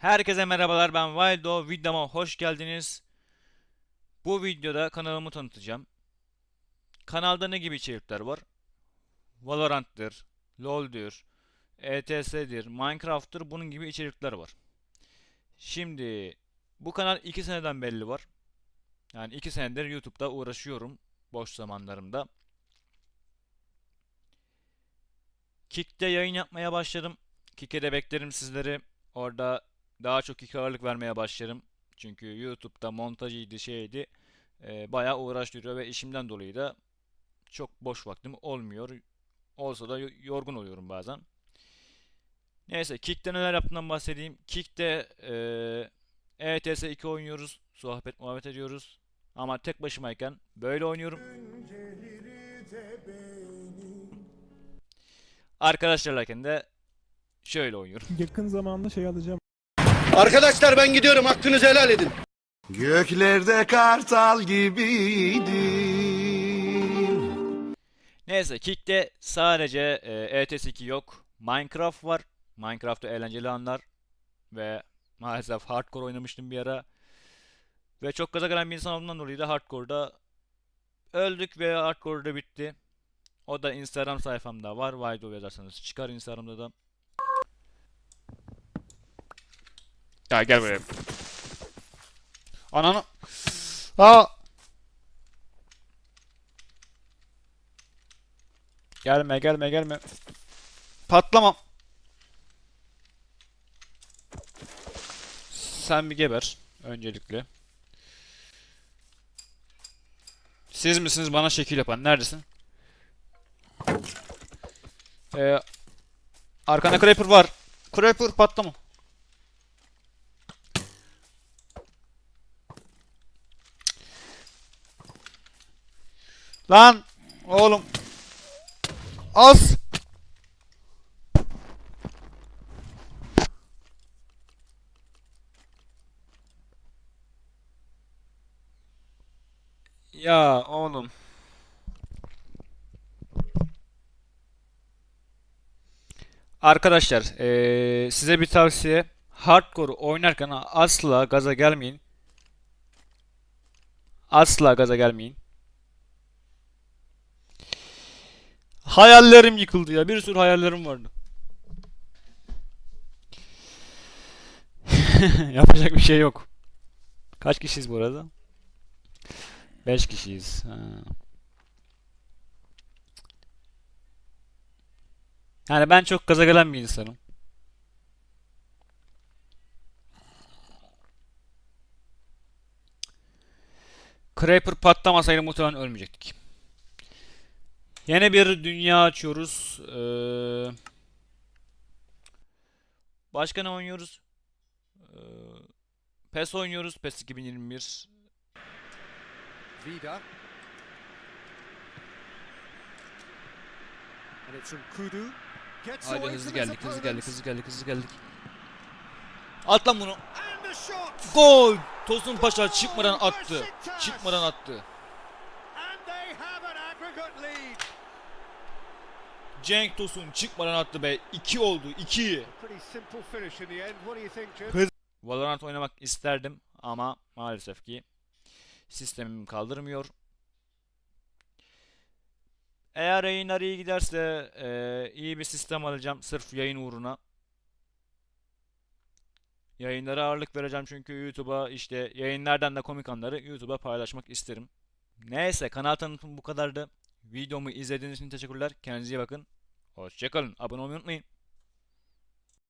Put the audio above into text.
Herkese merhabalar ben Wildo videoma hoş geldiniz. Bu videoda kanalımı tanıtacağım. Kanalda ne gibi içerikler var? Valorant'tır, LoL'dür, ETS'dir, Minecraft'tır bunun gibi içerikler var. Şimdi bu kanal 2 seneden belli var. Yani 2 senedir YouTube'da uğraşıyorum boş zamanlarımda. Kick'te yayın yapmaya başladım. Kick'e de beklerim sizleri. Orada daha çok iki ağırlık vermeye başlarım. Çünkü YouTube'da montajıydı şeydi. E, bayağı uğraştırıyor ve işimden dolayı da çok boş vaktim olmuyor. Olsa da yo- yorgun oluyorum bazen. Neyse Kick'te neler yaptığımdan bahsedeyim. Kick'te e, ETS 2 oynuyoruz. Sohbet muhabbet ediyoruz. Ama tek başımayken böyle oynuyorum. Arkadaşlarlayken de şöyle oynuyorum. Yakın zamanda şey alacağım. Arkadaşlar ben gidiyorum hakkınızı helal edin. Göklerde kartal gibiydim. Neyse Kick'te sadece e, ETS2 yok. Minecraft var. Minecraft'ta eğlenceli anlar. Ve maalesef hardcore oynamıştım bir ara. Ve çok gaza gelen bir insan olduğundan dolayı da hardcore'da öldük ve hardcore'da bitti. O da Instagram sayfamda var. Vaydo yazarsanız çıkar Instagram'da da. Ya gel buraya. Ananı. Aa. Gelme gelme gelme. Patlamam. Sen bir geber öncelikle. Siz misiniz bana şekil yapan? Neredesin? Ee, arkanda Creeper var. Creeper patlama. Lan oğlum. Az. Ya oğlum. Arkadaşlar, eee, size bir tavsiye. Hardcore oynarken asla gaza gelmeyin. Asla gaza gelmeyin. Hayallerim yıkıldı ya. Bir sürü hayallerim vardı. Yapacak bir şey yok. Kaç kişiyiz bu arada? 5 kişiyiz. Ha. Yani ben çok gaza gelen bir insanım. Creeper patlamasaydı muhtemelen ölmeyecektik. Yeni bir dünya açıyoruz. Ee, başka ne oynuyoruz? Ee, PES oynuyoruz. PES 2021. Vida. Haydi hızlı geldik, hızlı geldik, hızlı geldik, hızlı geldik. At lan bunu. Gol! Tosun Paşa çıkmadan attı. Çıkmadan attı. Cenk Tosun çıkmadan attı be. 2 oldu, 2. Pretty simple finish in the end. What do you think, Jim? Hız- Valorant oynamak isterdim ama maalesef ki sistemim kaldırmıyor. Eğer yayınlar iyi giderse eee, iyi bir sistem alacağım sırf yayın uğruna. Yayınlara ağırlık vereceğim çünkü YouTube'a işte yayınlardan da komik anları YouTube'a paylaşmak isterim. Neyse kanal tanıtımı bu kadardı. Videomu izlediğiniz için teşekkürler. Kendinize iyi bakın. Hoşçakalın. Abone olmayı unutmayın.